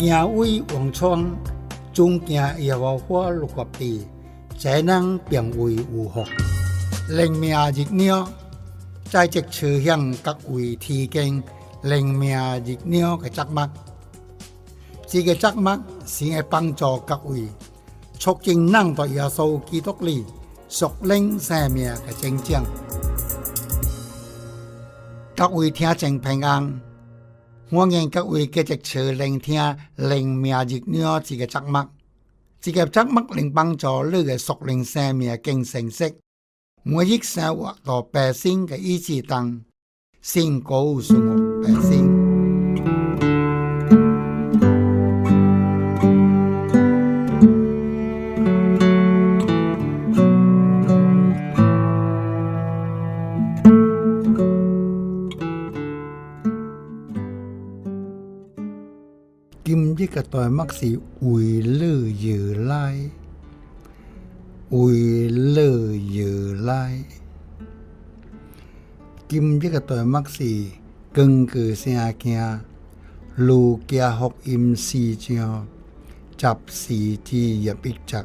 行为王创，尊敬耶和华律法地，才能变为有福。灵命日鸟，在即朝向各位提供灵命日鸟嘅责物。这个责物是会帮助各位促进人在耶稣基督里属灵生命嘅增长。各位听众平安，欢迎各位继续收聆听灵命日鸟这个责物。这个责物能帮助你的熟灵生命更成熟。每日生活到百姓的意志当，先告诉我们百姓。今日嘅題目是為你而來，為你而來。今日嘅題目是根據聖經路加福音四章十四至廿一節，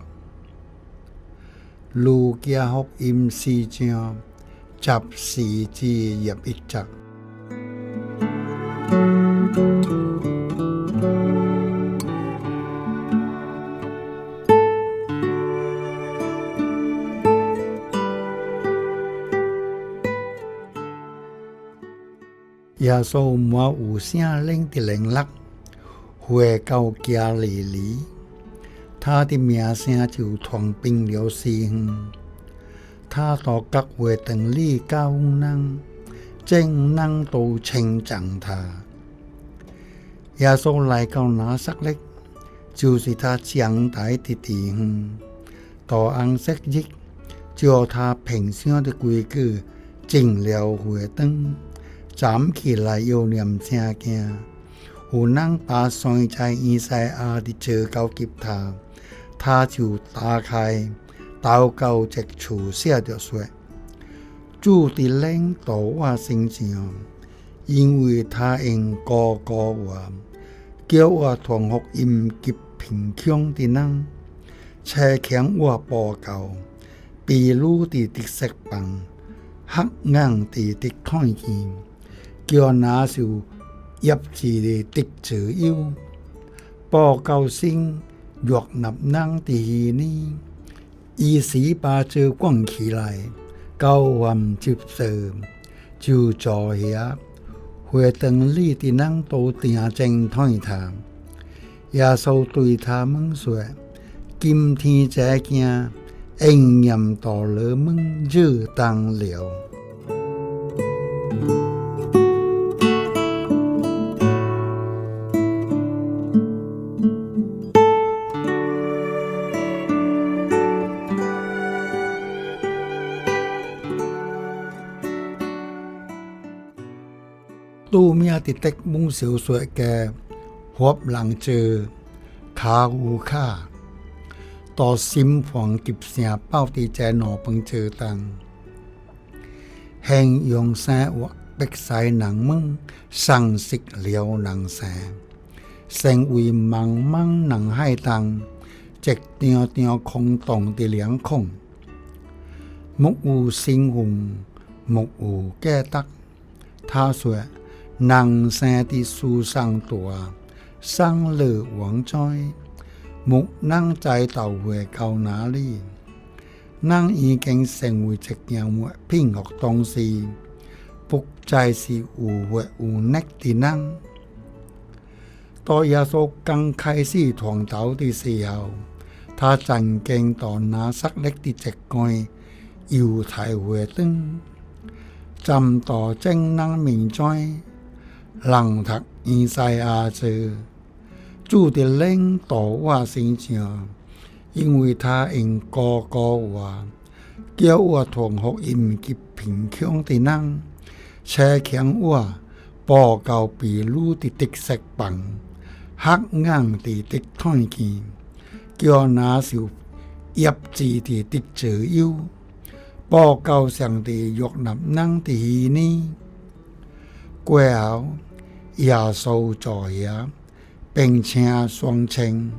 路加福音四章十四至廿一節。耶稣没有聖靈的能力回到家裏裡，他的名声就传遍了四方。他到各会堂里教人，眾人都称赞他。耶稣来到拿撒勒，就是他長大的地方。到安息日，照他平常的规矩，進了会堂。站起來又念聖經，有人把藏在以賽亞的書交給他，他就打開禱告這處寫着說：主的靈到我身上，因為他因高高我，叫我傳福音給貧窮的人，差遣我報告被擄的得釋放，瞎眼的得看見。叫拿手叶子的得自由，报告信若纳难第二呢，一时把这灌起来，高温接受，就坐下，会等里的人都定睛看他。耶稣对他们说：“今天这件应验到了们就当了。” ติเต็กมุ้งเสียวสวยแกหวบหลังเจอขาอูค่า ต่อซิมฝังกิบเสียเป้าตีแจหนอปังเจอตัง แห่งยองแซวะเป็กสายหนังมึง สั่งสิกเหลียวหนังแสแสงอุยมังมังหนังให้ตัง เจ็กเตียวเตียวคงต่องตีเหลียงคงมกอูสิงหุงมกอูแก้ตักท่าสวย 人生的樹上多，生乐往哉，木能再到回到哪里？人已经成为一件物品和東西，不再是有活有力的人。当耶稣刚开始傳道的时候，他曾经到拿撒勒的一間猶太会堂，站到眾人面前。人读于西啊洲住定领导我身上因为他因哥哥我教我同学迎及贫穷的人车强我报告被鲁的特色棒黑暗的的团结叫那首业绩的的自由报告上的越南人的呢过后，耶稣坐下，并且双亲。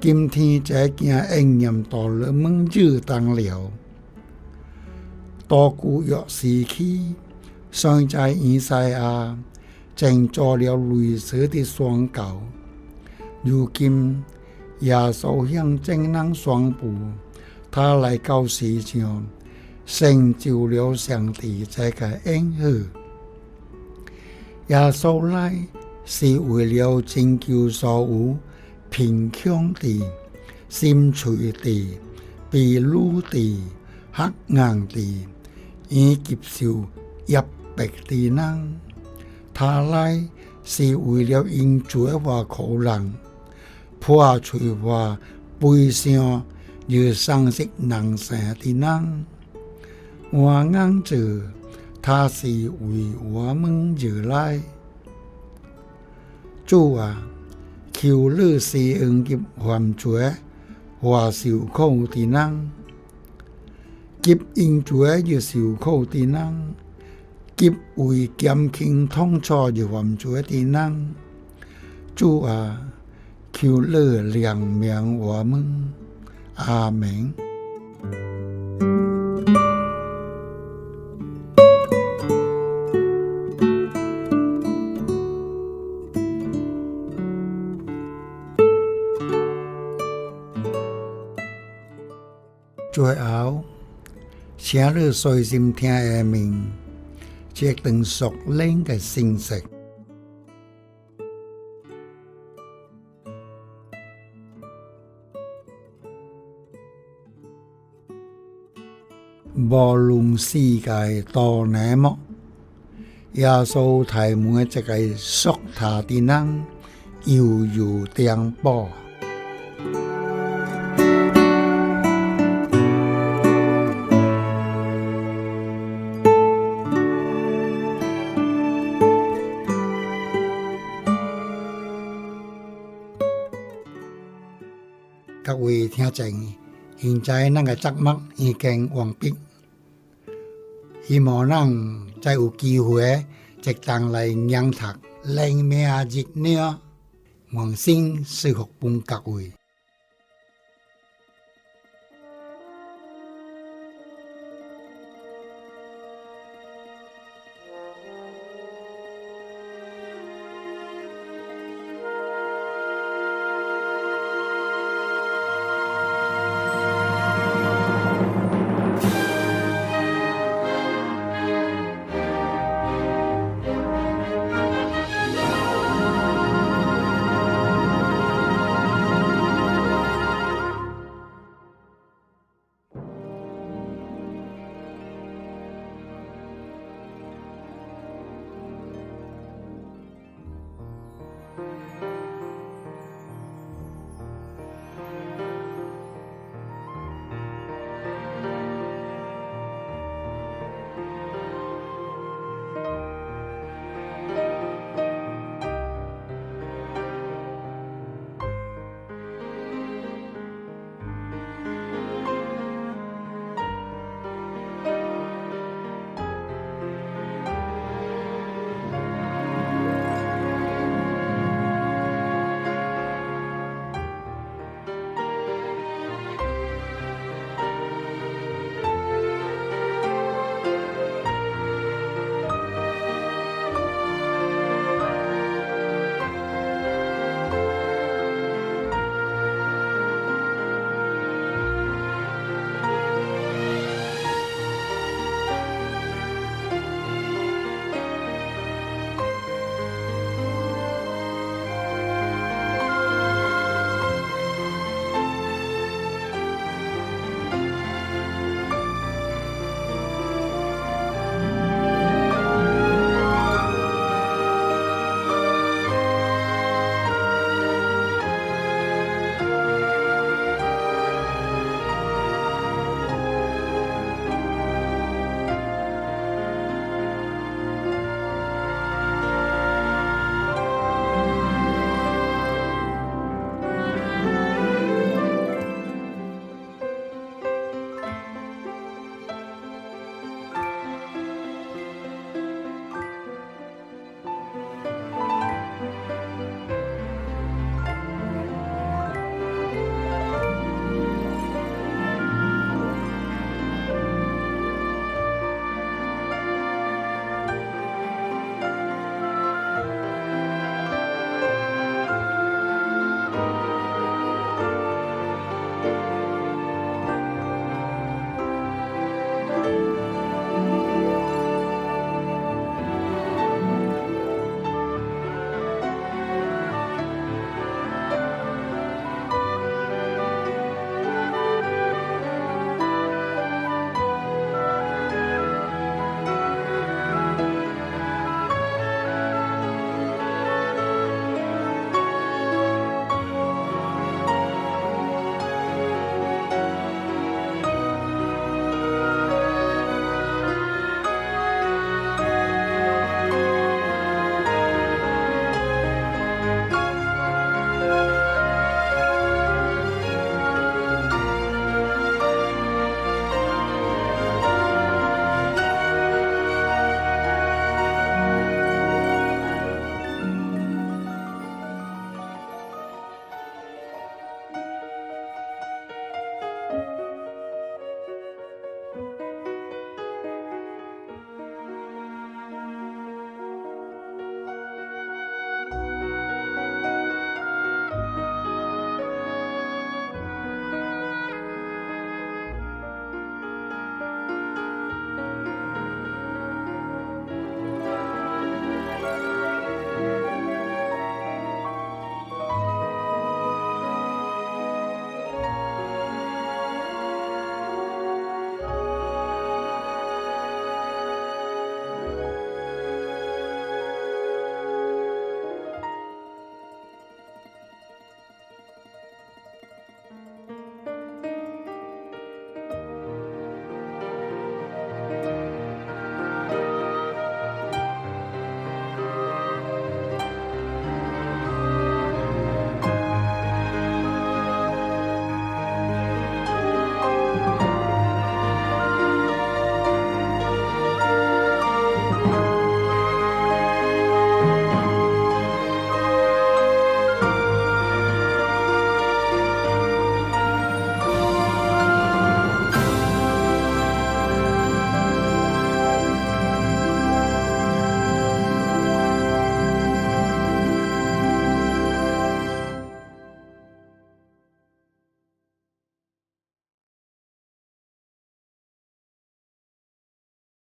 今天这件应验到了门就当了，多古约时期，上在以赛亚正做了类似的宣告。如今耶稣向正人宣布，他来到世上，成就了上帝这个恩许。耶稣来是为了拯救所有贫穷的、心碎的、被掳的、黑暗的，以及受压迫的人。他来是为了因罪和苦难。破除我悲伤又伤心难舍的人，我眼着他是为我们而来。主啊，求你施恩给犯罪或受苦的人，给因罪又受苦的人，给为减轻痛楚又犯罪的人。主啊！求你怜悯我们，阿门。最后，请你细心听下面这段熟练的信息。无论世界多难么，耶稣提每一个属他的人，悠悠颠簸。各位听众。现在咱个节目已经完毕，希望咱再有机会再当来研读《灵命日鸟》，用心适合本各位。